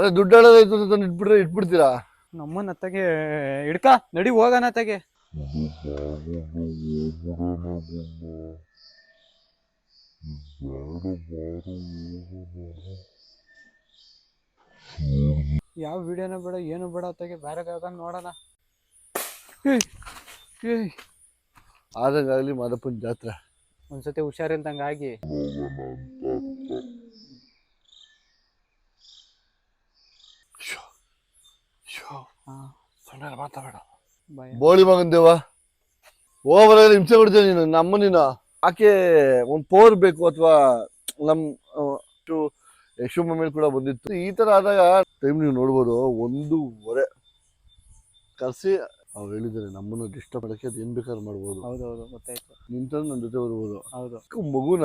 ಅದೇ ದುಡ್ಡು ಹೇಳೋದಾಯ್ತು ಅಂತ ತಂದು ಇಟ್ಬಿಟ್ರೆ ಇಟ್ಬಿಡ್ತೀರಾ? ನಮ್ಮನ್ನ ಅತ್ತಗೆ ಹಿಡ್ಕ ನಡಿ ಹೋಗಣ ಅತ್ತಗೆ. ಯಾವ ವಿಡಿಯೋನ ಬೇಡ ಏನು ಬೇಡ ಅತ್ತಗೆ ಬೇರೆ ಯಾವ್ದಾನ ನೋಡೋಣ. ಏಯ್ ಏಯ್. ಆದಂಗಾಗ್ಲಿ ಮಾದಪ್ಪನ ಜಾತ್ರೆ. ಒಂದ್ಸತಿ ಶೋ ಸಣ್ಣ ಮಾತಾಡ ಬೋಳಿ ಮಗನ್ ದೇವ ಓವರ್ ಹಿಂಸೆ ಕೊಡ್ತೀಯ ನೀನು ನಮ್ಮ ನೀನು ಆಕೆ ಒಂದು ಪೋರ್ ಬೇಕು ಅಥವಾ ನಮ್ ಆ, ಅಷ್ಟು ಯಶು ಮೇಲೆ ಕೂಡ ಬಂದಿತ್ತು. ಈ ತರ ಆದಾಗ ಟೈಮ್ ನೀವು ನೋಡ್ಬೋದು ಒಂದೂವರೆ. ಕರ್ಸಿ ಅವ್ರು ಹೇಳಿದ್ದಾರೆ ನಮ್ಮನ್ನು ಡಿಸ್ಟರ್ಬ್ ಮಾಡಕ್ಕೆ ಅದು ಏನ್ ಬೇಕಾದ್ರೂ ಮಾಡ್ಬೋದು. ಹೌದೌದು ಗೊತ್ತಾಯ್ತು. ನಿಂತಂದು ನನ್ನ ಜೊತೆ ಬರ್ಬೋದು. ಹೌದು. ಮಗುನ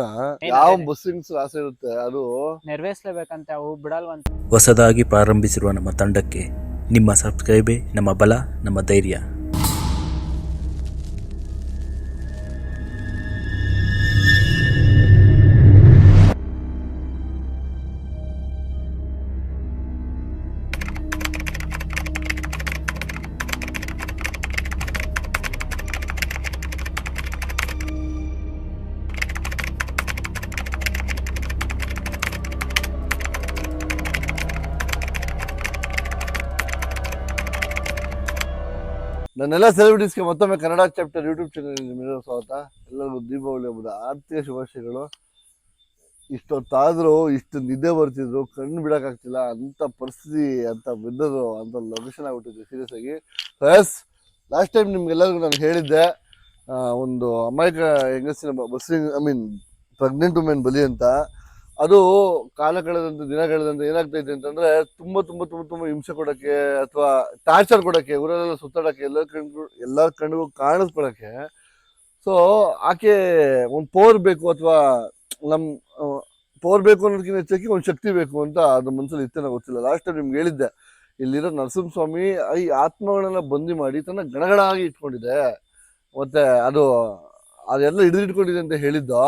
ಯಾವ? ಬಸ್ಸಿಂಗ್ಸ್ ಆಸೆ ಇರುತ್ತೆ ಅದು ನೆರವೇರ್ಸ್ಲೇಬೇಕಂತೆ ಅವು ಬಿಡಲ್ವಂತ. ಹೊಸದಾಗಿ ಪ್ರಾರಂಭಿಸಿರುವ ನಮ್ಮ ತಂಡಕ್ಕೆ ನಿಮ್ಮ ಸಬ್ಸ್ಕ್ರೈಬೇ ನಮ್ಮ ಬಲ ನಮ್ಮ ಧೈರ್ಯ. ನನ್ನೆಲ್ಲ ಸೆಲೆಬ್ರಿಟೀಸ್ಗೆ ಮತ್ತೊಮ್ಮೆ ಕನ್ನಡ ಚಾಪ್ಟರ್ ಯೂಟ್ಯೂಬ್ ಚಾನಲ್ ನಿಮ್ಮೆಲ್ಲರೂ ಸ್ವಾಗತ. ಎಲ್ಲರಿಗೂ ದೀಪಾವಳಿ ಹಬ್ಬದ ಆರ್ಥಿಕ ಶುಭಾಶಯಗಳು. ಇಷ್ಟೊತ್ತಾದರೂ, ಇಷ್ಟು ನಿದ್ದೆ ಬರ್ತಿದ್ರು, ಕಣ್ಣು ಬಿಡೋಕ್ಕಾಗ್ತಿಲ್ಲ ಅಂಥ ಪರಿಸ್ಥಿತಿ, ಅಂತ ಬಿದ್ದರು ಅಂತ ಲೊಕೇಶನ್ ಆಗ್ಬಿಟ್ಟಿದ್ವಿ ಸೀರಿಯಸ್ ಆಗಿ. ಪ್ಲಸ್ ಲಾಸ್ಟ್ ಟೈಮ್ ನಿಮ್ಗೆಲ್ಲರಿಗೂ ನಾನು ಹೇಳಿದ್ದೆ ಒಂದು ಅಮಾಯಕ ಹೆಂಗಸಿನ ಬಸ್ಸಿಂಗ್ ಐ ಮೀನ್ ಪ್ರೆಗ್ನೆಂಟ್ ವುಮೆನ್ ಬಲಿ ಅಂತ. ಅದು ಕಾಲ ಕಳೆದಂತೆ, ದಿನ ಕಳೆದಂತೆ ಏನಾಗ್ತೈತೆ ಅಂತಂದ್ರೆ ತುಂಬಾ ತುಂಬಾ ತುಂಬಾ ತುಂಬಾ ಹಿಂಸೆ ಕೊಡಕ್ಕೆ ಅಥವಾ ಟಾರ್ಚರ್ ಕೊಡಕ್ಕೆ ಊರಲ್ಲೆಲ್ಲ ಸುತ್ತಾಡಕ್ಕೆ, ಎಲ್ಲ ಕಣ್ಗೂ ಎಲ್ಲ ಕಣ್ಗೂ ಕಾಣಿಸ್ಕೊಳಕ್ಕೆ. ಸೊ ಆಕೆ ಒಂದು ಪವರ್ ಬೇಕು ಅಥವಾ ನಮ್ ಪವರ್ ಬೇಕು ಅನ್ನೋದಕ್ಕಿಂತ ಹೆಚ್ಚಾಗಿ ಒಂದು ಶಕ್ತಿ ಬೇಕು ಅಂತ ಅದ್ರ ಮನಸ್ಸಲ್ಲಿ ಇತ್ತೇನೋ ಗೊತ್ತಿಲ್ಲ. ಲಾಸ್ಟ್ ಟೈಮ್ ನಿಮ್ಗೆ ಹೇಳಿದ್ದೆ, ಇಲ್ಲಿರೋ ನರಸಿಂಹಸ್ವಾಮಿ ಈ ಆತ್ಮಗಳನ್ನ ಬಂದಿ ಮಾಡಿ ತನ್ನ ಗಣಗಣ ಆಗಿ ಇಟ್ಕೊಂಡಿದೆ. ಮತ್ತೆ ಅದು, ಅದೆಲ್ಲ ಹಿಡಿದಿಟ್ಕೊಂಡಿದೆ ಅಂತ ಹೇಳಿದ್ದು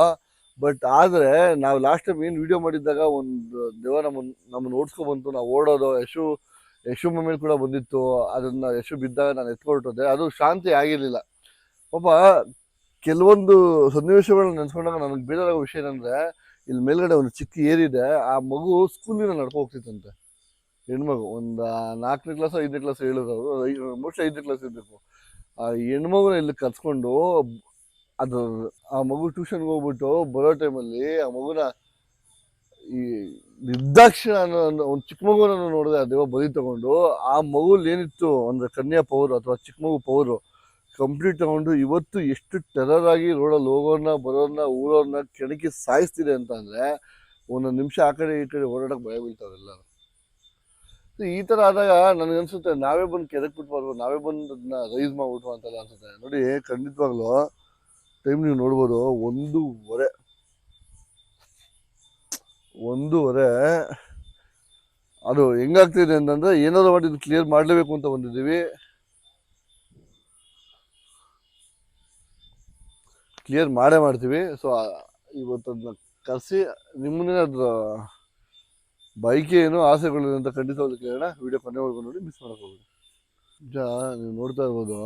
ಬಟ್ ಆದ್ರೆ ನಾವು ಲಾಸ್ಟ್ ಟೈಮ್ ಏನು ವಿಡಿಯೋ ಮಾಡಿದ್ದಾಗ ಒಂದು ದೇವ ನಮ್ಮನ್ನು ನಮ್ಮನ್ನು ಓಡಿಸ್ಕೊ ಬಂತು. ನಾವು ಓಡೋದು, ಯಶು ಯಶು ಮೇಲೆ ಕೂಡ ಬಂದಿತ್ತು. ಅದನ್ನ ಯಶು ಬಿದ್ದಾಗ ನಾನು ಎತ್ಕೊಳ್ತದೆ ಅದು ಶಾಂತಿ ಆಗಿರಲಿಲ್ಲ. ಪಾಪ ಕೆಲವೊಂದು ಸನ್ನಿವೇಶಗಳನ್ನ ನೆನೆಸ್ಕೊಂಡಾಗ ನನಗೆ ಬೇಜಾರಾಗೋ ವಿಷಯ ಏನಂದ್ರೆ ಇಲ್ಲಿ ಮೇಲ್ಗಡೆ ಒಂದು ಚಿಕ್ಕ ಏರಿದೆ. ಆ ಮಗು ಸ್ಕೂಲಿನ ನಡ್ಕೊ ಹೋಗ್ತಿತ್ತಂತೆ. ಹೆಣ್ಮಗು ಒಂದು ನಾಲ್ಕನೇ ಕ್ಲಾಸ್ ಐದನೇ ಕ್ಲಾಸ್ ಹೇಳಿದ್ರು ಮೋಸ್ಟ್ ಐದನೇ ಕ್ಲಾಸ್ ಇರಬೇಕು. ಆ ಹೆಣ್ಮಗುನ ಇಲ್ಲಿ ಕರ್ಸ್ಕೊಂಡು ಅದು, ಆ ಮಗು ಟ್ಯೂಷನ್ಗೆ ಹೋಗ್ಬಿಟ್ಟು ಬರೋ ಟೈಮಲ್ಲಿ ಆ ಮಗುನ ಈ ನಿರ್ದಾಕ್ಷಿಣ ಅನ್ನೋ ಒಂದು ಚಿಕ್ಕ ಮಗುನನ್ನು ನೋಡಿದೆ ದೇವ ಬಲಿ ತಗೊಂಡು. ಆ ಮಗುಲ್ ಏನಿತ್ತು ಅಂದರೆ ಕನ್ಯಾ ಪವರು ಅಥವಾ ಚಿಕ್ಕ ಮಗು ಪವರು ಕಂಪ್ಲೀಟ್ ತಗೊಂಡು ಇವತ್ತು ಎಷ್ಟು ಟೆರರ್ ರೋಡಲ್ಲಿ ಹೋಗೋರ್ನ, ಬರೋರ್ನ ಊರೋರನ್ನ ಕೆಣಕಿ ಸಾಯಿಸ್ತಿದೆ ಅಂತ ಅಂದರೆ ಒಂದೊಂದು ನಿಮಿಷ ಆ ಕಡೆ ಈ ಕಡೆ ಓಡಾಡೋಕೆ ಭಯ ಬೀಳ್ತಾರೆಲ್ಲರೂ ಈ ಥರ ಆದಾಗ ನನಗೆ ಅನ್ಸುತ್ತೆ ನಾವೇ ಬಂದು ಕೆದಕ್ ಬಿಟ್ಬಾರ್ದು ನಾವೇ ಬಂದು ಅದನ್ನ ರೈಸ್ ಮಾಡ್ಬಿಟ್ವು ಅಂತೆಲ್ಲ ಅನ್ಸುತ್ತೆ. ನೋಡಿ, ಖಂಡಿತವಾಗ್ಲೂ ಟೈಮ್ ನೀವು ನೋಡ್ಬೋದು, ಒಂದೂವರೆ ಒಂದೂವರೆ, ಅದು ಹೆಂಗಾಗ್ತಿದೆ ಅಂತಂದ್ರೆ ಏನಾದ್ರು ಮಾಡಿ ಕ್ಲಿಯರ್ ಮಾಡಲೇಬೇಕು ಅಂತ ಬಂದಿದ್ದೀವಿ. ಕ್ಲಿಯರ್ ಮಾಡೇ ಮಾಡ್ತೀವಿ. ಸೊ ಇವತ್ತು ಅದನ್ನ ಕರೆಸಿ ಅದರ ಬೈಕೇ ಏನು ಆಸೆಗಳು ಅಂತ ಖಂಡಿತವಾಗ್ಲೂ ಕೇಳೋಣ. ವಿಡಿಯೋ ಕೊನೆವರೆಗೂ ನೋಡಿ ಮಿಸ್ ಮಾಡೋಕ್ಕೆ ಹೋಗಿ ನಿಜ ನೀವು ನೋಡ್ತಾ ಇರ್ಬೋದು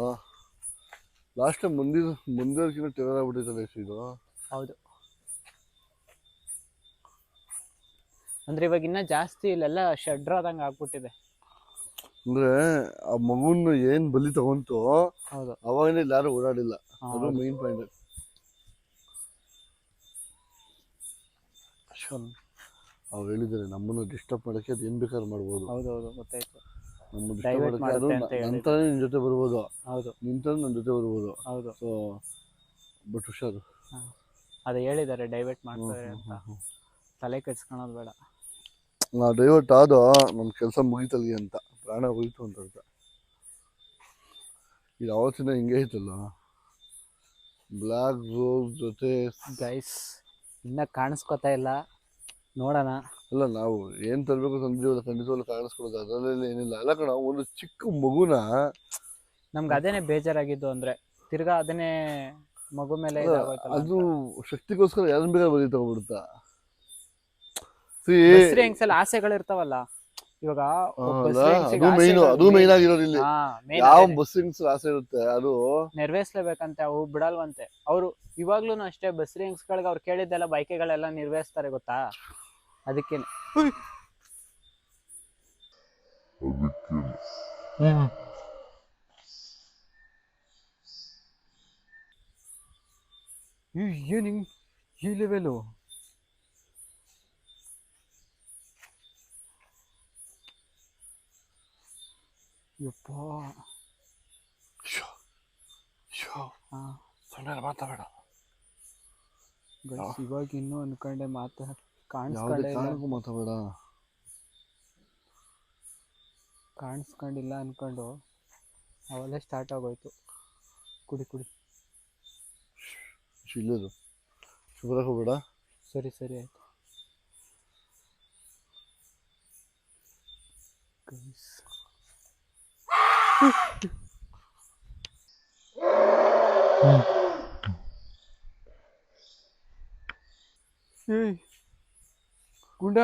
ಲಾಸ್ಟ್ ಟೈಮ್ ಮುಂದಿನ ಮುಂದಿನಕ್ಕಿಂತ ಟೆರರ್ ಆಗ್ಬಿಟ್ಟಿದೆ ಇದು. ಹೌದು. ಅಂದ್ರೆ ಇವಾಗ ಇನ್ನ ಜಾಸ್ತಿ ಇಲ್ಲೆಲ್ಲ ಶೆಡ್ರ್ ಆದಂಗ ಆಗ್ಬಿಟ್ಟಿದೆ. ಅಂದ್ರೆ ಆ ಮಗುನ ಏನ್ ಬಲಿ ತಗೊಂತು ಹೌದು. ಅವಾಗಿಂದ ಇಲ್ಲಿ ಯಾರು ಓಡಾಡಿಲ್ಲ ಅದು ಮೇನ್ ಪಾಯಿಂಟ್ ಅವ್ರು ಹೇಳಿದ್ದಾರೆ ನಮ್ಮನ್ನು ಡಿಸ್ಟರ್ಬ್ ಮಾಡಕ್ಕೆ ಅದು ಏನ್ ಬೇಕಾದ್ರೂ ಮಾಡ್ಬೋದು. ಹೌದೌದು ಗೊತ್ತಾಯ್ತು. ನಮ್ಮ ನಂತರ ನಿನ್ ಜೊತೆ ಬರ್ಬೋದು. ಹೌದು. ನಿಂತ ನನ್ನ ಜೊತೆ ಬರ್ಬೋದು. ಹೌದು. ಸೊ ಬಟ್ ಹುಷಾರು. ಅದು ಹೇಳಿದ್ದಾರೆ ಡೈವರ್ಟ್ ಮಾಡ್ತಾರೆ ಅಂತ. ತಲೆ ಕೆಡ್ಸ್ಕೊಳೋದು ಬೇಡ. ನಾ ಡೈವರ್ಟ್ ಆದ ನನ್ನ ಕೆಲಸ ಮುಗಿತಲ್ಗೆ ಅಂತ. ಪ್ರಾಣ ಹೋಯ್ತು ಅಂತ ಅರ್ಥ. ಇದು ಅವತ್ತಿನ ಹಿಂಗೆ ಐತಲ್ಲ? ಬ್ಲ್ಯಾಕ್ ರೋಸ್ ಜೊತೆ ಗೈಸ್ ಇನ್ನ ಕಾಣಿಸ್ಕೊತಾ ಇಲ್ಲ. ನೋಡೋಣ. ಅಲ್ಲ ನಾವು ಏನ್ ತರಬೇಕು ತಂದಿದ್ದೀವಲ್ಲ ಖಂಡಿತವಾಗ್ಲು ಕಾಣಿಸ್ಕೊಳ್ಳೋದು ಅದರಲ್ಲಿ ಏನಿಲ್ಲ ಅಲ್ಲ ಕಣ ಒಂದು ಚಿಕ್ಕ ಮಗುನ ನಮ್ಗೆ ಅದೇನೆ ಬೇಜಾರಾಗಿದ್ದು ಅಂದ್ರೆ ತಿರ್ಗಾ ಅದನ್ನೇ ಮಗು ಮೇಲೆ ಇದಾಗೋಯ್ತಲ್ಲ ಅದು ಶಕ್ತಿಗೋಸ್ಕರ ಯಾರನ್ನ ಬೇಕಾದ್ರೆ ಬದಿ ತಗೊಬಿಡುತ್ತಾ ಸಿ ಹೆಂಗ್ಸಲ್ ಆಸೆಗಳಿರ್ತಾವಲ್ಲ ಇವಾಗ ಒಬ್ಬ ಅಲ್ಲ? ಬಸ್ಸಿಗೆ ಅದು ಆಸೆ ಮೇನ್ ಅದು. ಮೇನ್ ಆಗಿರೋದು ಇಲ್ಲಿ ಹಾ, main ಯಾವ ಅದೇನೆ. ಬಸ್ಸಿಂಗ್ಸ್ ಆಸೆ ಇರುತ್ತೆ ಅದು ನೆರವೇರ್ಸ್ಲೇಬೇಕಂತೆ ಅವು ಬಿಡಲ್ವಂತೆ ಅವ್ರು ಇವಾಗ್ಲೂ ಅಷ್ಟೇ ಬಸ್ ಗಳಿಗೆ ಅವ್ರು ಕೇಳಿದ್ದೆಲ್ಲ ಬೈಕೆಗಳೆಲ್ಲ ನಿರ್ವಹಿಸ್ತಾರೆ ಗೊತ್ತಾ ಅದಕ್ಕೇನೆ. ಏನ್ ಹಿಂಗ್ ಈ ಲೆವೆಲು ಯಪ್ಪ. ಶೋ, ಶೋ, ಹಾ. ಸುಮ್ನೆ ಮಾತಾಡ ಇವಾಗ ಇನ್ನೂ ಅನ್ಕೊಂಡೆ ಮಾತಾ ಯಾವುದೇ ಕಾಣಿಸ್ಕೊಂಡೇ ಇಲ್ಲ. ಕಾರಣಕ್ಕೂ ಮಾತಾಡ ಕಾಣಿಸ್ಕೊಂಡಿಲ್ಲ ಅನ್ಕೊಂಡು ಅವೆಲ್ಲ ಸ್ಟಾರ್ಟ್ ಆಗೋಯ್ತು. ಕುಡಿ ಕುಡಿ. ಇಲ್ಲದು. ಶುಭ್ರ ಹೋಗ್ಬೇಡ. ಸರಿ ಸರಿ ಆಯ್ತು. ಹ್ಞೂ ಏಯ್. ಗುಂಡ.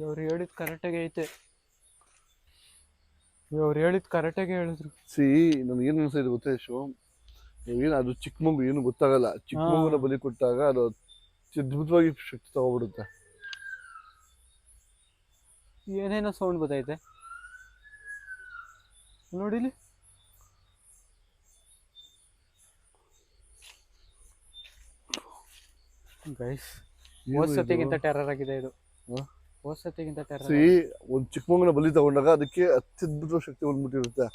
ಇವ್ರು ಹೇಳಿದ್ ಕರೆಕ್ಟಾಗಿ ಐತೆ. ಇವ್ರು ಹೇಳಿದ್ ಕರೆಕ್ಟಾಗಿ ಹೇಳಿದ್ರು. ಸಿ ನನ್ಗೆ ಏನು ಅನ್ಸಿದೆ ಗೊತ್ತೇ ಶೋ? ಏನು ಅದು ಚಿಕ್ಕ ಮಗು ಏನು ಗೊತ್ತಾಗಲ್ಲ. ಚಿಕ್ಕ ಮಗುನ ಬಲಿ ಕೊಟ್ಟಾಗ ಅದು ಅದ್ಭುತವಾಗಿ ಶಕ್ತಿ ತಗೊಬಿಡುತ್ತೆ. ಏನೇನೋ ಸೌಂಡ್ ಬತ್ತೈತೆ. ನೋಡಿಲಿ? ಗೈಸ್ ಹೋದ್ ಸತಿಗಿಂತ ಟೆರರ್ ಆಗಿದೆ ಇದು. ಹೋದ್ಸತಿಗಿಂತ ಹೋದ್ ಸತಿಗಿಂತ ಟೆರರ್ ಸಿ ಒಂದು ಚಿಕ್ಕ ಮಗುನ ಬಲಿ ತಗೊಂಡಾಗ ಅದಕ್ಕೆ ಅತ್ಯದ್ಭುತ ಶಕ್ತಿ ಬಂದ್ಬಿಟ್ಟಿರುತ್ತೆ.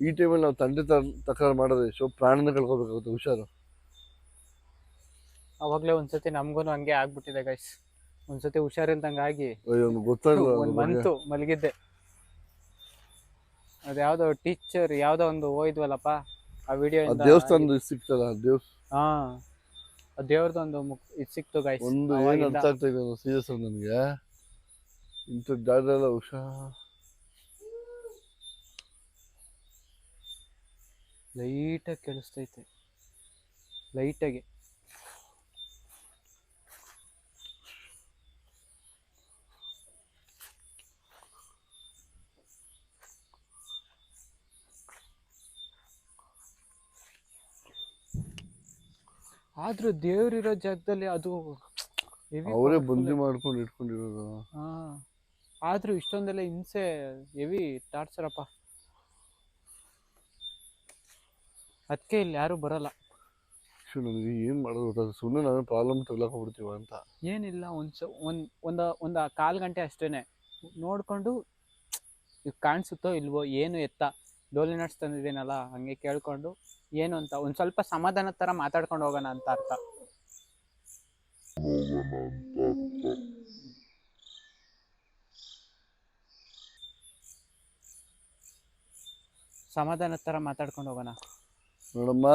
ಈ ಟೈಮಲ್ಲಿ ನಾವು ತಂದೆ ತಕರಾರು ಮಾಡಿದ್ರೆ ಶೋ ಪ್ರಾಣನ ಕಳ್ಕೊಬೇಕಾಗುತ್ತೆ ಹುಷಾರು. ಅವಾಗ್ಲೇ ಒಂದ್ಸತಿ ನಮ್ಗೂ ಹಂಗೆ ಆಗ್ಬಿಟ್ಟಿದೆ ಗೈಸ್ ಒಂದ್ಸತಿ ಹುಷಾರಿಲ್ದಂಗೆ ಆಗಿ ಗೊತ್ತಾಗಲ್ಲ ಬಂತು ಮಲಗಿದ್ದೆ. ಅದ್ಯಾವುದೋ ಟೀಚರ್ ಯಾವ್ದೋ ಒಂದು ಹೋಯ್ದ್ವಲ್ಲಪ್ಪ ಆ ವಿಡಿಯೋ ದೇವಸ್ಥಾನದ ಇದ್ ಸಿಕ್ತಲ್ಲ ದೇವ್ ಹಾ. ದೇವ್ರದೊಂದು ಮುಕ್ ಇದು ಸಿಕ್ತು ಗೈಸ್ ಒಂದು ಏನು ಅರ್ಥ ಆಗ್ತಾ ಇದೆ ಸೀರಿಯಸ್ ನನಗೆ. ಇಂಥ ಜಾಗ ಎಲ್ಲ ಹುಷಾರ್ ಲೈಟಾಗಿ ಕೇಳಿಸ್ತೈತೆ. ಲೈಟಾಗಿ ಆದ್ರೂ ದೇವ್ರಿರೋ ಜಾಗದಲ್ಲಿ ಅದು heavy ಅವರೇ ಬಂದಿ ಮಾಡ್ಕೊಂಡು ಇಟ್ಕೊಂಡಿರೋದು. ಹಾ. ಆದ್ರೂ ಇಷ್ಟೊಂದೆಲ್ಲ ಹಿಂಸೆ ಹೆವಿ ಟಾರ್ಚರಪ್ಪ ಅದಕ್ಕೆ ಇಲ್ಲಿ ಯಾರು ಬರಲ್ಲ. ಶೋ ನನಗೆ ಏನು ಮಾಡೋದು ಗೊತ್ತಾಗ ಸುಮ್ಮನೆ ನಾನು ಪ್ರಾಬ್ಲಮ್ ತಗ್ಲಾಕ್ ಹೋಗ್ಬಿಡ್ತೀವ ಅಂತ. ಏನಿಲ್ಲ ಒಂದು ಸ ಒಂದು ಒಂದು ಒಂದು ಕಾಲು ಗಂಟೆ ಅಷ್ಟೇನೆ. ನೋಡಿಕೊಂಡು ಕಾಣಿಸುತ್ತೋ ಇಲ್ವೋ ಏನು ಎತ್ತ? ಡೋಲಿ ನಟ್ಸ್ ತಂದಿದ್ದೀನಲ್ಲ ಹಂಗೆ ಕೇಳ್ಕೊಂಡು ಏನು ಅಂತ, ಒಂದು ಸ್ವಲ್ಪ ಸಮಾಧಾನ ಥರ ಮಾತಾಡ್ಕೊಂಡು ಹೋಗೋಣ ಅಂತ ಅರ್ಥ. ಸಮಾಧಾನ ಥರ ಮಾತಾಡ್ಕೊಂಡು ಹೋಗೋಣ. ನೋಡಮ್ಮ.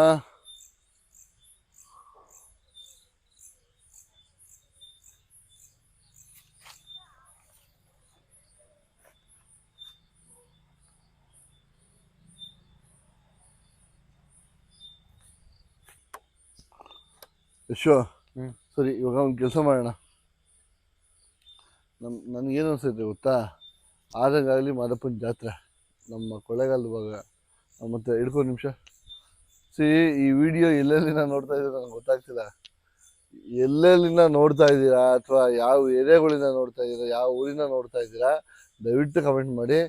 ಯಶೋ. ಸರಿ ಇವಾಗ ಒಂದು ಕೆಲಸ ಮಾಡೋಣ. ನಮ್ಮ ನನಗೇನು ಅನಿಸುತ್ತೆ ಗೊತ್ತಾ? ಆದಂಗಾಗಲಿ ಮಾದಪ್ಪನ ಜಾತ್ರೆ ನಮ್ಮ ಕೊಳ್ಳೇಗಾಲದ ಭಾಗ ಆ, ಮತ್ತೆ ಹಿಡ್ಕೊ ನಿಮಿಷ. ಸಿ ಈ ವಿಡಿಯೋ ಎಲ್ಲೆಲ್ಲಿಂದ ನೋಡ್ತಾ ಇದ್ದೀರಾ ನನಗೆ ಗೊತ್ತಾಗ್ತಿಲ್ಲ. ಎಲ್ಲೆಲ್ಲಿಂದ ನೋಡ್ತಾ ಇದ್ದೀರಾ ಅಥವಾ ಯಾವ ಏರಿಯಾಗಳಿಂದ ನೋಡ್ತಾ ಇದ್ದೀರಾ ಯಾವ ಊರಿಂದ ನೋಡ್ತಾ ಇದ್ದೀರಾ ದಯವಿಟ್ಟು ಕಮೆಂಟ್ ಮಾಡಿ.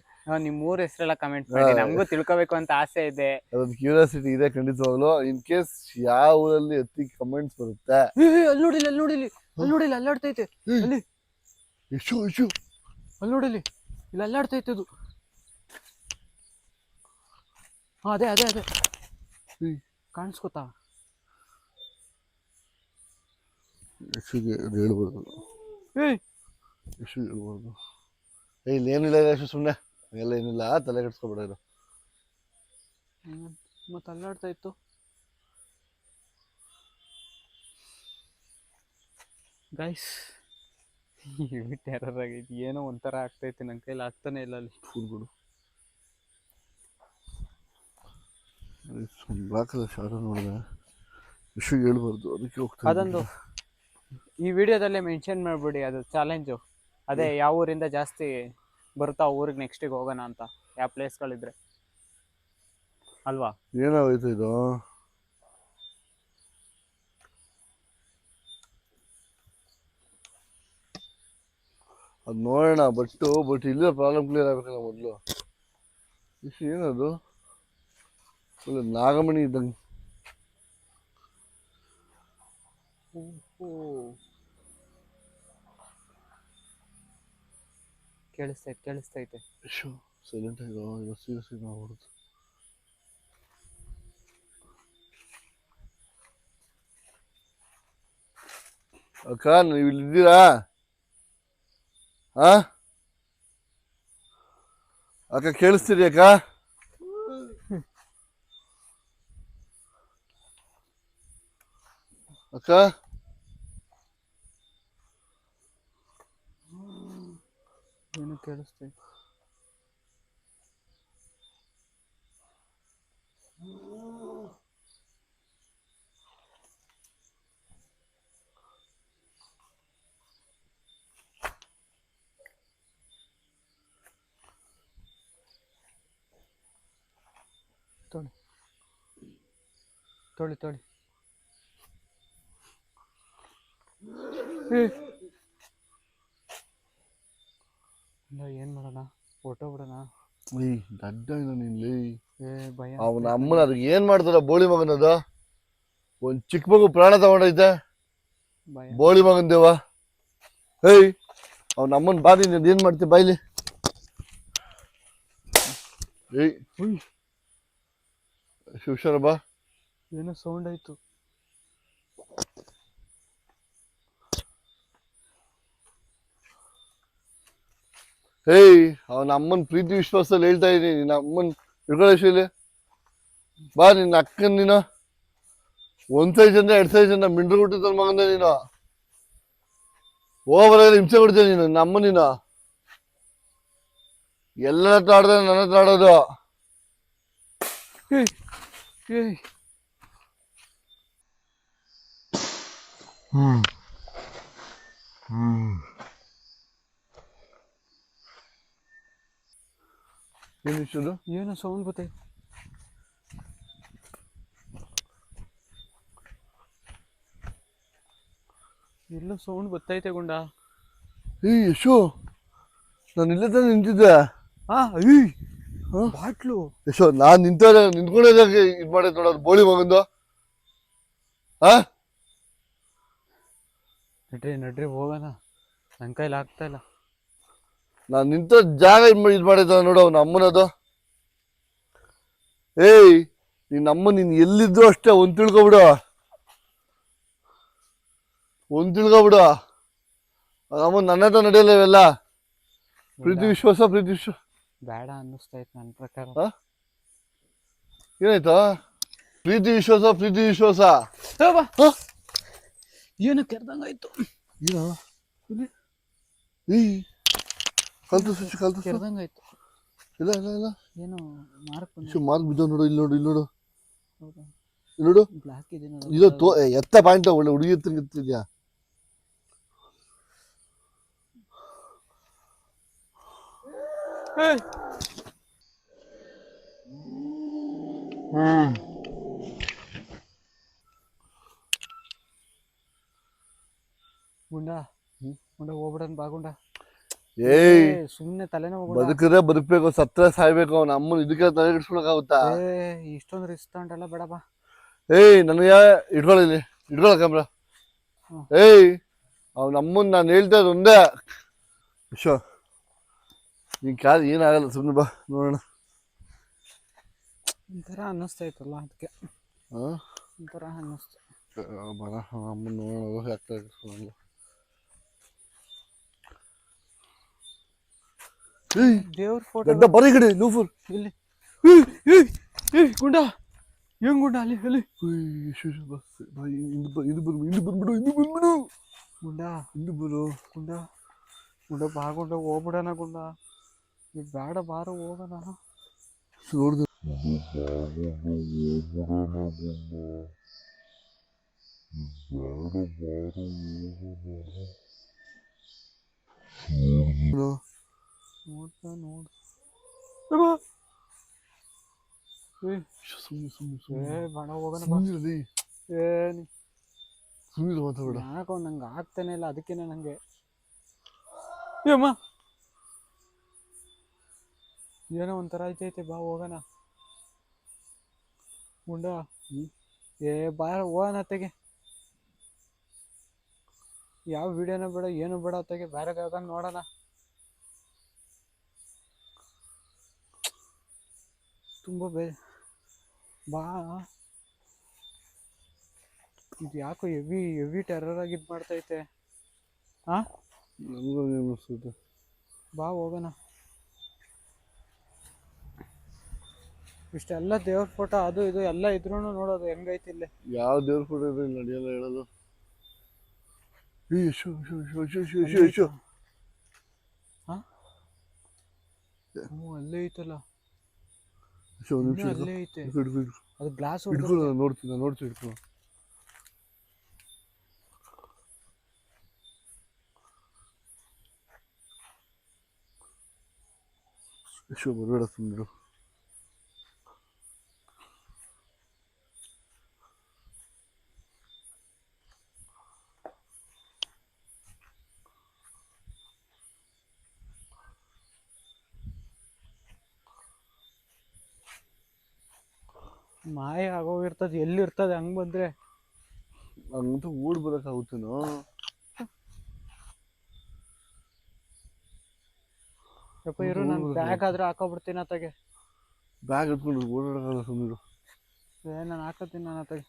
ನಿಮ್ಮ ಊರ ಹೆಸರೆಲ್ಲ ಕಮೆಂಟ್ ಮಾಡಿ. ನಮಗೂ ತಿಳ್ಕೊಬೇಕು ಅಂತ ಆಸೆ ಇದೆ. ಅದೊಂದು ಕ್ಯೂರಿಯಾಸಿಟಿ ಇದೆ ಖಂಡಿತವಾಗ್ಲು ಇನ್ ಕೇಸ್ ಯಾವ ಊರಲ್ಲಿ ಅತಿ ಕಮೆಂಟ್ಸ್ ಬರುತ್ತೆ. ಅಲ್ಲಿ ನೋಡಿಲ್ಲ ಅಲ್ಲಿ ನೋಡಿಲಿ ಅಲ್ಲಿ ನೋಡಿಲ್ಲ ಅಲ್ಲಾಡ್ತೈತೆ ಅಲ್ಲಿ. ಇಶು ಇಶು. ಅಲ್ಲಿ ನೋಡಿಲಿ ಇಲ್ಲಿ ಅಲ್ಲಾಡ್ತೈತೆ ಅದು. ಹಾ ಅದೇ ಅದೇ ಅದೇ. ಹ್ಮ್. ಕಾಣಿಸ್ಕೊತಾ? ಯಶುಗೆ ಅದು ಹೇಳ್ಬೋದು. ಏಯ್. ಯಶು ಹೇಳ್ಬೋದು. ಏ ಇಲ್ಲಿ ಏನಿಲ್ಲ ಯಶು ಸುಮ್ಮನೆ ಎಲ್ಲ ಏನಿಲ್ಲ ತಲೆ ಕೆಡ್ಸ್ಕೊಬಿಡೋರು. ಮತ್ತೆ ಅಲ್ಲಾಡ್ತಾ ಇತ್ತು. ಗೈಸ್ ಟೆರರ್ ಆಗೈತಿ ಏನೋ ಒಂಥರ ಆಗ್ತೈತಿ ನನ್ನ ಕೈಲಿ ಆಗ್ತಾನೆ ಇಲ್ಲ ಅಲ್ಲಿ. ಫುಲ್ ಬಿಡು ಬ್ಲಾಕಲ್ಲಿ ಶಾರ್ಟ್ ನೋಡಿದೆ. ಹೇಳ್ಬಾರ್ದು ಅದಕ್ಕೆ ಹೋಗ್ತಾ ಅದೊಂದು ಈ ವಿಡಿಯೋದಲ್ಲೇ ಮೆನ್ಷನ್ ಮಾಡ್ಬಿಡಿ ಅದು ಚಾಲೆಂಜು ಅದೇ ಯಾವ ಊರಿಂದ ಜಾಸ್ತಿ ಬರುತ್ತೋ ಆ ಊರಿಗೆ ನೆಕ್ಸ್ಟಿಗೆ ಹೋಗೋಣ ಅಂತ ಯಾವ ಪ್ಲೇಸ್ಗಳಿದ್ರೆ ಅಲ್ವಾ? ಏನಾಗೋಯ್ತು ಇದು? ಅದು ನೋಡೋಣ ಬಟ್ಟು ಬಟ್ ಇಲ್ಲೇ ಪ್ರಾಬ್ಲಮ್ ಕ್ಲಿಯರ್ ಆಗ್ಬೇಕಲ್ಲ ಮೊದಲು. ಇಷ್ಟು ಏನದು? ಒಳ್ಳೆ ನಾಗಮಣಿ ಇದ್ದಂಗೆ. ಕೇಳಿಸ್ತೈತೆ ಕೇಳಿಸ್ತೈತೆ ಶೋ ಸೈಲೆಂಟ್ ಆಗಿ ಅಕ್ಕ ನೀವು ಇಲ್ಲಿದ್ದೀರಾ ಹಾ ಅಕ್ಕ ಕೇಳಿಸ್ತೀರಿ ಅಕ್ಕ? ಅಕ್ಕ? ಏನು ಕೇಳಿಸ್ತೈತೆ ತೊಳಿ ತೊಳಿ ತೊಳಿ ಏನು ಮಾಡೋಣ? ಫೋಟೋ ಬಿಡೋಣ ಏಯ್ ದಡ್ಡ ಇಲ್ಲ ನಿಲ್ಲಿ ಏ ಭಯ. ಅವನ ಅಮ್ಮನ ಅದಕ್ಕೆ ಏನ್ ಮಾಡ್ತಾರ ಬೋಳಿ ಮಗನದ ಒಂದ್ ಚಿಕ್ಕ ಮಗು ಪ್ರಾಣ ತಗೊಂಡೈತೆ ಭಯ. ಬೋಳಿ ಮಗನ್ ದೇವ. ಹೇಯ್ ಅವನ ಅಮ್ಮನ ಬಾದಿ ನೀನ್ ಏನ್ ಮಾಡ್ತಿ ಬಾಯ್ಲಿ. ಏಯ್ ಶಿವಶರ ಬಾ. ಏನೋ ಸೌಂಡ್ ಆಯ್ತು. ಹೇಯ್ ಅವನ ಅಮ್ಮನ್ ಪ್ರೀತಿ ವಿಶ್ವಾಸದಲ್ಲಿ ಹೇಳ್ತಾ ಇದೀನಿ ನಿನ್ನ ಅಮ್ಮನ್ ಹಿಡ್ಕೊಳ್ಳೋ ಬಾ ನಿನ್ನ ಅಕ್ಕನ ನೀನು. ಒಂದ್ ಸೈಜ್ ಜನ ಎರಡ್ ಸೈಜ್ ಜನ ಮಿಂಡ್ರು ಹುಟ್ಟಿದ ಮಗಂದ ನೀನು. ಓವರ್ ಹಿಂಸೆ ಕೊಡ್ತೀಯ ನೀನು ನಿನ್ನ ಅಮ್ಮ ನೀನು. ಎಲ್ಲರ ಹತ್ರ ಆಡ್ದೆ ನನ್ನ ಹತ್ರ ಆಡೋದು. ಹ್ಮ್. ಏಯ್ ಏನ್ ಇಷ್ಟದು ಏನೋ ಸೌಂಡ್ ಗೊತ್ತಾಯ್ತು ಎಲ್ಲೋ ಸೌಂಡ್ ಬತ್ತೈತೆ ಗುಂಡ ಏ ಯಶು ನಾನು ಇಲ್ಲೇ ತಾನೆ ನಿಂತಿದ್ದೆ ಹಾ ಅಯ್ಯ ಹಾ? ಬಾಟ್ಲು ಯಶೋ ನಾನು ನಿಂತ ನಿಂತ್ಕೊಂಡಿದ್ದಾಗ ಇದು ಮಾಡೈತೆ ನೋಡೋದು ಬೋಳಿ ಮಗಂದು ಹಾ ನಡ್ರಿ ನಡ್ರಿ ಹೋಗೋಣ ನನ್ನ ಕೈಲಿ ಆಗ್ತಾ ಇಲ್ಲ ನಾನ್ ನಿಂತ ಜಾಗ ಇದು ಮಾಡಿದ ನೋಡು ಅವ್ನ ಅಮ್ಮನದು ಏಯ್ ನಿನ್ನ ಅಮ್ಮ ನೀನ್ ಎಲ್ಲಿದ್ದು ಅಷ್ಟೇ ಒಂದ್ ತಿಳ್ಕೊಬಿಡು. ಒಂದ್ ತಿಳ್ಕೊಬಿಡು. ಅಮ್ಮ ನನ್ನ ಹತ್ರ ನಡೆಯಲ್ಲ ಇವೆಲ್ಲ. ಪ್ರೀತಿ ವಿಶ್ವಾಸ ಪ್ರೀತಿ ವಿಶ್ವಾಸ ಬೇಡ ಅನ್ನಿಸ್ತೈತೆ ನನ್ನ ಪ್ರಕಾರ? ಏನಾಯ್ತು? ಪ್ರೀತಿ ವಿಶ್ವಾಸ ಪ್ರೀತಿ ವಿಶ್ವಾಸ? ಏನು ಕೆರ್ದಂಗಾಯ್ತು ಏನೋ ಏಯ್. ಕಲ್ತು ಸುಚಿ ಕಲ್ತು ಆಯ್ತು? ಇಲ್ಲ ಇಲ್ಲ ಇಲ್ಲ. ಏನು ಮಾರ್ಕ್ ಬಂದು ಮಾರ್ಕ್ ಬಿದ್ದವ್ ನೋಡು ಇಲ್ಲಿ ನೋಡು ಇಲ್ಲಿ ನೋಡು. ಇಲ್ಲ ನೋಡು. ಬ್ಲಾಕ್ ಇದೆ ಇದು ತೋ ಎತ್ತ ಪಾಯಿಂಟ್ ಒಳ್ಳೆ ಹುಡುಗಿ ಎತ್ತ ಹ್ಮ್. ಗುಂಡ. ಗುಂಡ ಹೋಗ್ಬಿಡನ್ ಬಾ ಗುಂಡ. ಏಯ್ ಸುಮ್ಮನೆ ತಲೆನೋವು ಬದುಕಿದ್ರೆ ಬದುಕ್ಬೇಕು ಸತ್ರ ಸಾಯ್ಬೇಕು ಅವನ ಅಮ್ಮನ ಇದಕ್ಕೆ ತಲೆ ಇಡ್ಸ್ಕೊಳಕಾಗುತ್ತಾ ಇಷ್ಟೊಂದು ರಿಸ್ಕ್ ತಗೊಂಡಲ್ಲ ಬೇಡಪ್ಪ ಬಾ. ಏಯ್ ನನಗೆ ಇಟ್ಕೊಳ್ಳಿ ಇಟ್ಕೊಳ್ಳ ಕ್ಯಾಮ್ರಾ. ಏಯ್ ಅವನು ಅಮ್ಮನ್ ನಾನು ಹೇಳ್ತಾ ಇರೋದು ಒಂದೇ. ವಿಶ್ವ ನಿನ್ ಕಾಲ್ ಏನಾಗಲ್ಲ ಸುಮ್ಮನೆ ಬಾ ನೋಡೋಣ. ಒಂಥರ ಅನ್ನಿಸ್ತೈತಲ್ಲ ಅದಕ್ಕೆ. ಹಾ? ಒಂಥರ ಅನ್ನಿಸ್ತು. ಬರ ಅಮ್ಮನ ನೋಡೋದು ಯಾಕೆ ಇಟ್ಕೊಳ್ಳಲ್ಲ. ಏಯ್ ದೇವ್ರ ಫೋಟೋ ಗಡ್ಡ ಬರೀ ಕಡೆ ಲೂಫರ್ ಇಲ್ಲಿ ಏಯ್, ಏಯ್, ಏಯ್, ಗುಂಡ ಹೆಂಗ್ ಗುಂಡ ಅಲ್ಲಿ ಅಲ್ಲಿ ಇದು ಇದು ಬಂದ್ಬಿಡು ಇದು ಬಂದ್ಬಿಡು ಇದು ಬಂದ್ಬಿಡು ಗುಂಡ ಇದು ಬರು ಗುಂಡ ಗುಂಡ ಬಾ ಗುಂಡ ಹೋಗ್ಬಿಡಣ ಗುಂಡ ಈಗ ಬೇಡ ಬಾರ ಹೋಗೋಣ ನೋಡ್ದು ಏನು? ನೋಡ್ತಾ ನೋಡ್. ಸುಮ್ನೆ ಸುಮ್ನೆ ಏ ಸುಮ್ನೆ ಬಣ ಹೋಗೋಣ ಬಾ. ಸುಮ್ನಿರಲಿ. ಏ ನೀ- ಸುಮ್ನಿರು ಮಾತಾಡ ಯಾಕೋ ನಂಗೆ ಆಗ್ತಾನೆ ಇಲ್ಲ ಅದಕ್ಕೇನೆ ನಂಗೆ. ಏ ಅಮ್ಮ. ಏನೋ ಒಂಥರ ಐತೈತೆ ಬಾ ಹೋಗೋಣ. ಮುಂಡ ಏ ಬಾ ಹೋಗೋಣ ಅತ್ತೆಗೆ. ಯಾವ ವಿಡಿಯೋನ ಬೇಡ ಏನು ಬೇಡ ಅತ್ತೆಗೆ. ಬೇರೆ ಯಾವ್ದಾನ ನೋಡೋಣ. ತುಂಬ ಬೇ ಬಾ. ಇದು ಯಾಕೋ ಹೆವಿ ಹೆವಿ ಟೆರರ್ ಆಗಿ ಇದು ಮಾಡ್ತೈತೆ. ಹಾಂ ಅನ್ನಿಸ್ತೈತೆ ಬಾ ಹೋಗೋಣ. ಇಷ್ಟೆಲ್ಲ ದೇವ್ರ ಫೋಟೋ ಅದು ಇದು ಎಲ್ಲ ಇದ್ರೂ ನೋಡೋದು ಹೆಂಗೈತಿ ಇಲ್ಲಿ. ಯಾವ ದೇವ್ರ ಫೋಟೋ ಇದ್ರೆ ನಡೆಯಲ್ಲ ಹೇಳೋದು. ಹಾಂ? ಅಲ್ಲೇ ಐತಲ್ಲ. ಯಶು ಒಂದು ನಿಮಿಷ ಅಲ್ಲೇ ಐತೆ. ಅದು ಗ್ಲಾಸ್ ನಾನು ನೋಡ್ತೀನಿ ನಾನು ನೋಡ್ತೀನಿ ಹಿಡ್ಕೊ ಶುಭ ಬರಬೇಡ ಸುಮ್ಮನಿರು ಮಾಯ ಆಗೋಗಿರ್ತದೆ ಎಲ್ಲಿರ್ತದೆ ಹಂಗ್ ಬಂದ್ರೆ? ಹಂಗಂತೂ ಊಡ್ ಬರೋಕ್ಕಾಗುತ್ತೇನೋ ಯಪ್ಪ ಇರು ನಾನು ಬ್ಯಾಗ್ ಆದ್ರೆ ಹಾಕೋಬಿಡ್ತೀನಿ ಅತ್ತಾಗೆ. ಬ್ಯಾಗ್ ಇಟ್ಕೊಂಡು ಓಡಾಡೋಕ್ಕಾಗಲ್ಲ ಸುಮ್ಮನೆ ಏ ನಾನು ಹಾಕೋತೀನಿ ನಾನು ಅತ್ತಾಗೆ.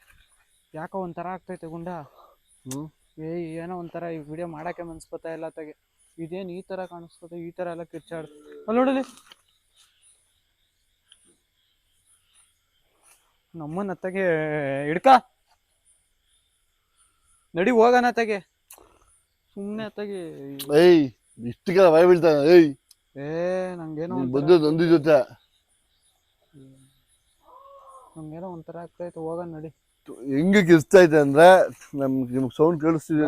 ಯಾಕೋ ಒಂಥರ ಆಗ್ತೈತೆ ಗುಂಡ? ಹ್ಞೂ ಏ ಏನೋ ಒಂಥರ ಈ ವಿಡಿಯೋ ಮಾಡಕ್ಕೆ ಮನ್ಸ್ಕೊತಾ ಇಲ್ಲ ಅತ್ತಾಗೆ. ಇದೇನು ಈ ಥರ ಕಾಣಿಸ್ತದೆ ಈ ಥರ ಎಲ್ಲ ಕಿರ್ಚಾಡ್ತು ಅಲ್ಲಿ ನೋಡಲಿ ನಮ್ಮನ್ನ ಅತ್ತಗೆ ಹಿಡ್ಕ. ನಡಿ ಹೋಗಣ ಅತ್ತಗೆ ಸುಮ್ಮನೆ ಅತ್ತಗೆ ಏಯ್ ಇಷ್ಟಕ್ಕೆ ಭಯ ಬೀಳ್ತಾನೆ ಏಯ್. ಏ ನಂಗೇನೋ ಬಂದು ನಂದಿ ಜೊತೆ. ನಮ್ಗೇನೋ ಒಂಥರ ಆಗ್ತೈತೆ ಹೋಗೋಣ ನಡಿ. ಹೆಂಗೆ ಕಿರ್ಚ್ತೈತೆ ಅಂದ್ರೆ ನಮ್ಗೆ ನಿಮ್ಗೆ ಸೌಂಡ್ ಕೇಳಿಸ್ತಿದೆ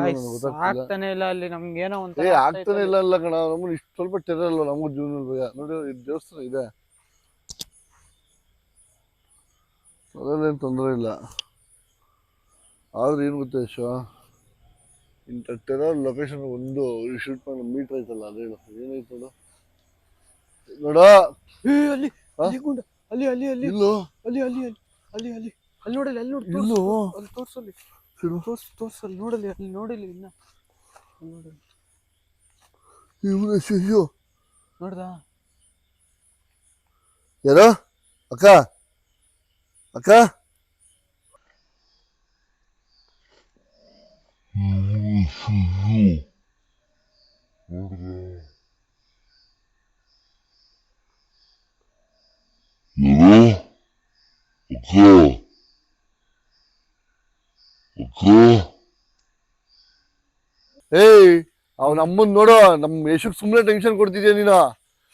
ಆಗ್ತಾನೆ ಇಲ್ಲ ಅಲ್ಲಿ. ನಮ್ಗೇನೋ ಏನೋ ಒಂಥರ ಆಗ್ತಾನೆ ಇಲ್ಲ ಅಲ್ಲ ಕಣ. ನಮ್ಗೆ ಇಷ್ಟು ಸ್ವಲ್ಪ ಟೆರರ್ ಅಲ್ವ ನಮಗೂ ಜೀವನ ನೋಡಿ ದೇವಸ್ಥಾನ ಇದೆ. ಅದರಲ್ಲೇನು ತೊಂದರೆ ಇಲ್ಲ. ಆದ್ರೆ ಏನು ಗೊತ್ತಾ ಯಶ? ಇಂಥ ಟೆರರ್ ಲೊಕೇಶನ್ ಒಂದು ಶೂಟ್ ಮಾಡಿ ಮೀಟರ್ ಐತಲ್ಲ ಅದೇ ಏನಾಯ್ತು ಅದು ನೋಡು. ಅಲ್ಲಿ ಅಲ್ಲಿ ಗುಂಡ. ಅಲ್ಲಿ ಅಲ್ಲಿ ಅಲ್ಲಿ. ಇಲ್ಲೋ? ಅಲ್ಲಿ ಅಲ್ಲಿ ಅಲ್ಲಿ ಅಲ್ಲಿ ಅಲ್ಲಿ. ಅಲ್ಲಿ ನೋಡಲಿ ಅಲ್ಲಿ ನೋಡಿ ಇಲ್ಲೋ? ಅಲ್ಲಿ ತೋರ್ಸಲ್ಲಿ. ಸಿಡು ತೋರ್ಸ್ ತೋರ್ಸಲ್ಲಿ ನೋಡಲಿ ಅಲ್ಲಿ ನೋಡಿಲಿ ಇನ್ನ. ನೋಡಲಿ ಇವನು ಅಯ್ಯೋ. ನೋಡ್ದಾ? ಯಾರು? ಅಕ್ಕ? ಅಕ್ಕ? ಏಯ್, ಅವ್ನ ಅಮ್ಮನ್ ನೋಡೋ, ನಮ್ ಯಶಕ್ ಸುಮ್ನೆ ಟೆನ್ಷನ್ ಕೊಡ್ತಿದ್ಯಾ ನೀನು?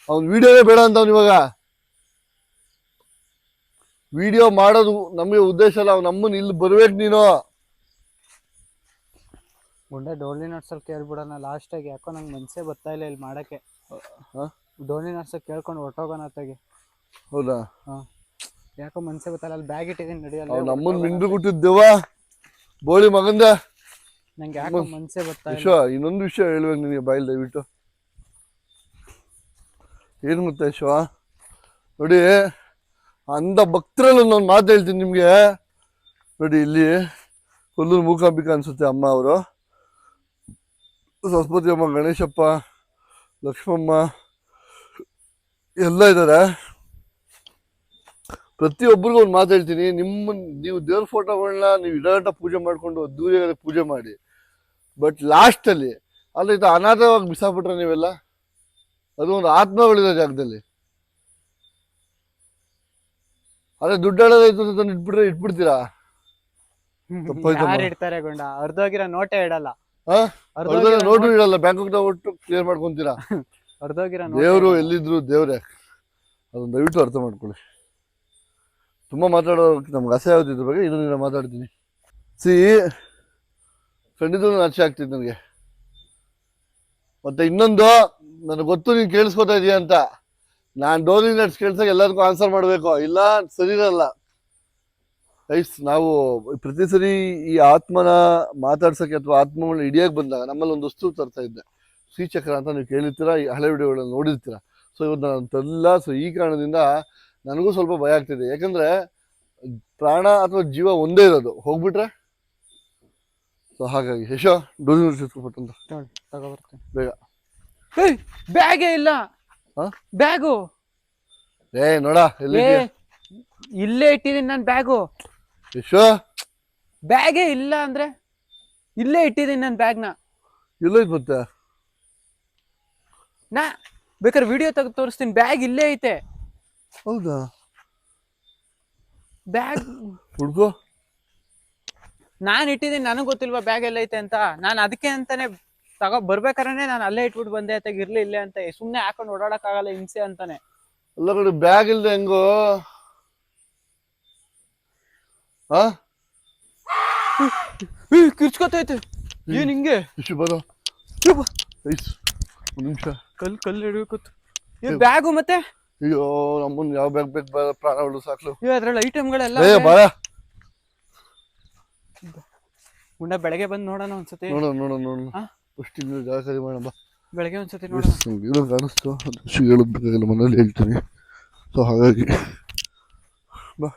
ಅವ್ನ ವಿಡಿಯೋನೇ ಬೇಡ ಅಂತ ಅವ್ನ ಇವಾಗ. ವಿಡಿಯೋ ಮಾಡೋದು ನಮಗೆ ಉದ್ದೇಶ ಅಲ್ಲ ನಮ್ಮನ್ನ ಇಲ್ಲಿ ಬರ್ಬೇಕು ನೀನು. ಗುಂಡೆ ಡೋಲಿ ನಡ್ಸಲ್ ಕೇಳ್ಬಿಡೋಣ. ಲಾಸ್ಟಾಗಿ ಯಾಕೋ ನಂಗೆ ಮನ್ಸೇ ಬರ್ತಾ ಇಲ್ಲ ಇಲ್ಲಿ ಮಾಡಕ್ಕೆ? ಡೋಲಿ ನಡ್ಸಕ್ಕೆ ಕೇಳ್ಕೊಂಡು ಹೊಟ್ಟೋಗೋಣ ಅತ್ತಾಗೆ. ಹೌದಾ? ಹಾಂ. ಯಾಕೋ ಮನ್ಸೇ ಬರ್ತಾ ಇಲ್ಲ ಅಲ್ಲಿ ಬ್ಯಾಗ್ ಇಟ್ಟಿದ್ದೀನಿ ನಡೆಯಲ್ಲ ಅವ್ನ ನಮ್ಮನ್ನ ಮಿಂಡ್ರು ಕೊಟ್ಟಿದ್ದೇವ. ಬೋಳಿ ಮಗಂದ. ನಂಗೆ ಯಾಕೋ ಮನ್ಸೇ ಬರ್ತಾ ಇಲ್ಲ. ಇನ್ನೊಂದು ವಿಷಯ ಹೇಳ್ಬೇಕು ನಿನಗೆ ಬಾಯಿಲ್ ದಯವಿಟ್ಟು. ಏನು ಗೊತ್ತಾ ವಿಶ್ವ? ನೋಡಿ ಅಂದ ಭಕ್ತರಲ್ಲಿ ನಾನು ಮಾತು ಹೇಳ್ತೀನಿ ನಿಮಗೆ. ನೋಡಿ ಇಲ್ಲಿ ಕೊಲ್ಲೂರು ಮೂಕಾಂಬಿಕಾ ಅನಿಸುತ್ತೆ ಅಮ್ಮ ಅವರು. ಸರಸ್ವತಿ ಅಮ್ಮ, ಗಣೇಶಪ್ಪ, ಲಕ್ಷ್ಮಮ್ಮ, ಎಲ್ಲ ಇದ್ದಾರೆ ಪ್ರತಿಯೊಬ್ಬರಿಗೂ ಒಂದು ಮಾತು ಹೇಳ್ತೀನಿ. ನಿಮ್ಮ ನೀವು ದೇವ್ರ ಫೋಟೋಗಳನ್ನ ನೀವು ಇಡಗಂಟ ಪೂಜೆ ಮಾಡಿಕೊಂಡು ದೂರ ಪೂಜೆ ಮಾಡಿ. ಬಟ್ ಲಾಸ್ಟಲ್ಲಿ ಅಲ್ಲಿ ಇದು ಅನಾಥವಾಗಿ ಬಿಸಾಕ್ಬಿಟ್ರೆ ನೀವೆಲ್ಲ? ಅದು ಒಂದು ಆತ್ಮಗಳಿರೋ ಜಾಗದಲ್ಲಿ. ಅದೇ ದುಡ್ಡು ಹೇಳೋದಾಯ್ತು ಅಂತ ತಂದು ಇಟ್ಬಿಟ್ರೆ ಇಟ್ಬಿಡ್ತೀರಾ? ತಪ್ಪಾಯ್ತಮ್ಮ. ಯಾರು ಇಡ್ತಾರೆ ಗುಂಡ? ಅರ್ಧೋಗಿರೋ ನೋಟೇ ಇಡಲ್ಲ. ಹಾ? ಅರ್ಧೋಗಿರೋ ನೋಟು ಇಡಲ್ಲ ಬ್ಯಾಂಕ್ ಒಟ್ಟು ಕ್ಲಿಯರ್ ಮಾಡ್ಕೊಂತೀರಾ? ಅರ್ಧೋಗಿರೋ ದೇವರು ಎಲ್ಲಿದ್ರು ದೇವ್ರೆ. ಅದನ್ನ ದಯವಿಟ್ಟು ಅರ್ಥ ಮಾಡ್ಕೊಳ್ಳಿ. ತುಂಬ ಮಾತಾಡೋಕೆ ನಮ್ಗೆ ಆಸೆ ಆಗುತ್ತೆ ಇದ್ರ ಬಗ್ಗೆ ಇದನ್ನ ಮಾತಾಡ್ತೀನಿ. ಸಿ ಖಂಡಿತ ಆಸೆ ಆಗ್ತಿತ್ತು ನನಗೆ. ಮತ್ತೆ ಇನ್ನೊಂದು ನನಗೆ ಗೊತ್ತು ನೀನು ಕೇಳಿಸ್ಕೊತಾ ಇದೀಯ ಅಂತ. ನಾನು ಡೋಲಿ ನಟ್ಸ್ ಕೇಳ್ಸಾಗ ಎಲ್ಲರಿಗೂ ಆನ್ಸರ್ ಮಾಡಬೇಕು. ಇಲ್ಲ ಸರಿ ಇರಲ್ಲ ಐಸ್ ನಾವು ಪ್ರತಿ ಸರಿ ಈ ಆತ್ಮನ ಮಾತಾಡ್ಸಕ್ಕೆ ಅಥವಾ ಆತ್ಮವನ್ನು ಹಿಡಿಯಕ್ಕೆ ಬಂದಾಗ ನಮ್ಮಲ್ಲಿ ಒಂದು ವಸ್ತು ತರ್ತಾ ಇದ್ದೆ. ಶ್ರೀಚಕ್ರ ಅಂತ ನೀವು ಕೇಳಿರ್ತೀರಾ ಈ ಹಳೆ ವಿಡಿಯೋಗಳನ್ನು ನೋಡಿರ್ತೀರ. ಸೊ ಇವತ್ತು ನಾನು ತಲ್ಲ ಸೊ ಈ ಕಾರಣದಿಂದ ನನಗೂ ಸ್ವಲ್ಪ ಭಯ ಆಗ್ತಿದೆ. ಯಾಕಂದ್ರೆ ಪ್ರಾಣ ಅಥವಾ ಜೀವ ಒಂದೇ ಇರೋದು. ಹೋಗ್ಬಿಟ್ರೆ? ಸೊ ಹಾಗಾಗಿ ಯಶೋ ಡೋಲಿ ನಟ್ಸ್ ಬೇಗ. ಬ್ಯಾಗೇ ಇಲ್ಲ? ಬ್ಯಾಗು. ಏ ನೋಡ ಏ ಇಲ್ಲೇ ಇಟ್ಟಿದ್ದೀನಿ ನನ್ನ ಬ್ಯಾಗು. ಯಶೋ ಬ್ಯಾಗೇ ಇಲ್ಲ ಅಂದ್ರೆ ಇಲ್ಲೇ ಇಟ್ಟಿದ್ದೀನಿ ನನ್ನ ಬ್ಯಾಗ್ನ. ಇಲ್ಲೋಯ್ತು ಮತ್ತೆ ನಾ ಬೇಕಾದ್ರೆ ವಿಡಿಯೋ ತೆಗೆದು ತೋರಿಸ್ತೀನಿ. ಬ್ಯಾಗ್ ಇಲ್ಲೇ ಐತೆ. ಹೌದಾ? ಬ್ಯಾಗ್ ಹುಡ್ಕೋ ನಾನು ಇಟ್ಟಿದ್ದೀನಿ ನನಗೆ ಗೊತ್ತಿಲ್ವಾ ಬ್ಯಾಗ್ ಎಲ್ಲ ಐತೆ ಅಂತ. ನಾನು ಅದಕ್ಕೆ ಅಂತಾನೆ ತಗೋ ಬರ್ಬೇಕಾರೇ ನಾನು ಅಲ್ಲೇ ಇಟ್ಬಿಟ್ಟು ಬಂದೆ ಅಂತ ಇರ್ಲಿ ಇಲ್ಲೇ ಅಂತ. ಸುಮ್ನೆ ಹಾಕೊಂಡು ಓಡಾಡಕ್ಕಾಗಲ್ಲ ಹಿಂಸೆ ಅಂತಾನೆ. ಅಲ್ಲ ಕಡೆ ಬ್ಯಾಗ್ ಇಲ್ದೆ ಹೆಂಗೋ? ಹಾ ಕಿರ್ಚ್ಕೊತೈತೆ. ಏನ್ ಹಿಂಗೆ? ಇಷ್ಟು ಬರೋ? ಒಂದು ನಿಮಿಷ. ಕಲ್ ಕಲ್ಲು ಹಿಡಿಯೋಕತ್ತು ಏನ್ ಬ್ಯಾಗು ಮತ್ತೆ? ಅಯ್ಯೋ ನಮ್ಮನ್ ಯಾವ ಬ್ಯಾಗ್ ಬೇಕು ಪ್ರಾಣ ಉಳು ಸಾಕ್ಲು. ಅದ್ರಲ್ಲಿ ಐಟಮ್ಗಳೆಲ್ಲ ಏ ಮುಂಡ ಗುಂಡ ಬೆಳಗ್ಗೆ ಬಂದು ನೋಡೋಣ ಒಂದ್ಸತಿ. ನೋಡೋಣ ನೋಡೋಣ ನೋಡೋಣ. ಖಾಲಿ ಮಾಡೋಣ ಬಾ. ಬೆಳಗ್ಗೆ ಒಂದ್ಸತಿ ನೋಡೋಣ. ಏನೋ ಕಾಣಿಸ್ತು? ಅದು ಹೇಳೋದ್ ಬೇಕಾಗಿಲ್ಲ ಮನೇಲಿ ಹೇಳ್ತೀನಿ. ಸೊ ಹಾಗಾಗಿ ಬಾ.